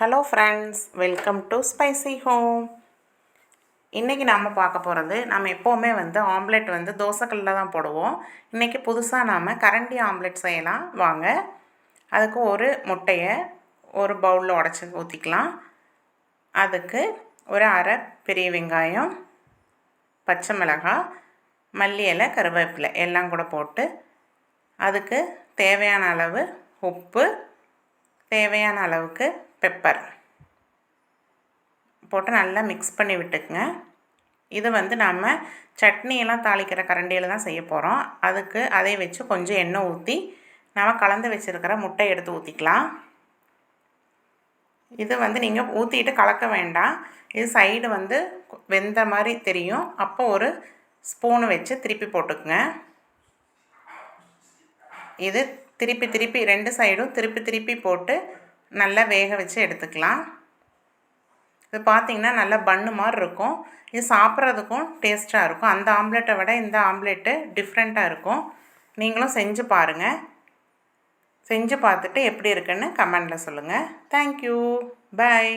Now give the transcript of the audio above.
Hello friends welcome to spicy home இன்றைக்கி நாம் பார்க்க போகிறது நம்ம எப்போவுமே வந்து ஆம்லெட் வந்து தோசைக்கல்லில் தான் போடுவோம். இன்றைக்கி புதுசாக நாம் கரண்டி ஆம்லெட் செய்யலாம். வாங்க அதுக்கு ஒரு முட்டையை ஒரு பவுலில் உடச்சி ஊற்றிக்கலாம் அதுக்கு ஒரு அரை பெரிய வெங்காயம் பச்சை மிளகாய் மல்லி இலை கருவேப்பிலை எல்லாம் கூட போட்டு அதுக்கு தேவையான அளவு உப்பு தேவையான அளவுக்கு பெப்பர் போட்டு நல்லா மிக்ஸ் பண்ணி விட்டுக்குங்க. இது வந்து நம்ம சட்னியெல்லாம் தாளிக்கிற கரண்டியில் தான் செய்ய போகிறோம் அதுக்கு அதை வச்சு கொஞ்சம் எண்ணெய் ஊற்றி நம்ம கலந்து வச்சுருக்கிற முட்டை எடுத்து ஊற்றிக்கலாம் இது வந்து நீங்கள் ஊற்றிட்டு கலக்க வேண்டாம். இது சைடு வந்து வெந்த மாதிரி தெரியும். அப்போ ஒரு ஸ்பூனு வச்சு திருப்பி போட்டுக்குங்க. இது திருப்பி திருப்பி ரெண்டு சைடும் திருப்பி திருப்பி போட்டு நல்லா வேக வச்சு எடுத்துக்கலாம். இது பார்த்திங்கன்னா நல்லா பன்னு மாதிரி இருக்கும். இது சாப்பிட்றதுக்கும் டேஸ்ட்டாக இருக்கும். அந்த ஆம்லெட்டை விட இந்த ஆம்லெட்டு டிஃப்ரெண்ட்டாக இருக்கும். நீங்களும் செஞ்சு பாருங்கள் செஞ்சு பார்த்துட்டு எப்படி இருக்குன்னு கமெண்டில் சொல்லுங்கள் தேங்க்யூ பாய்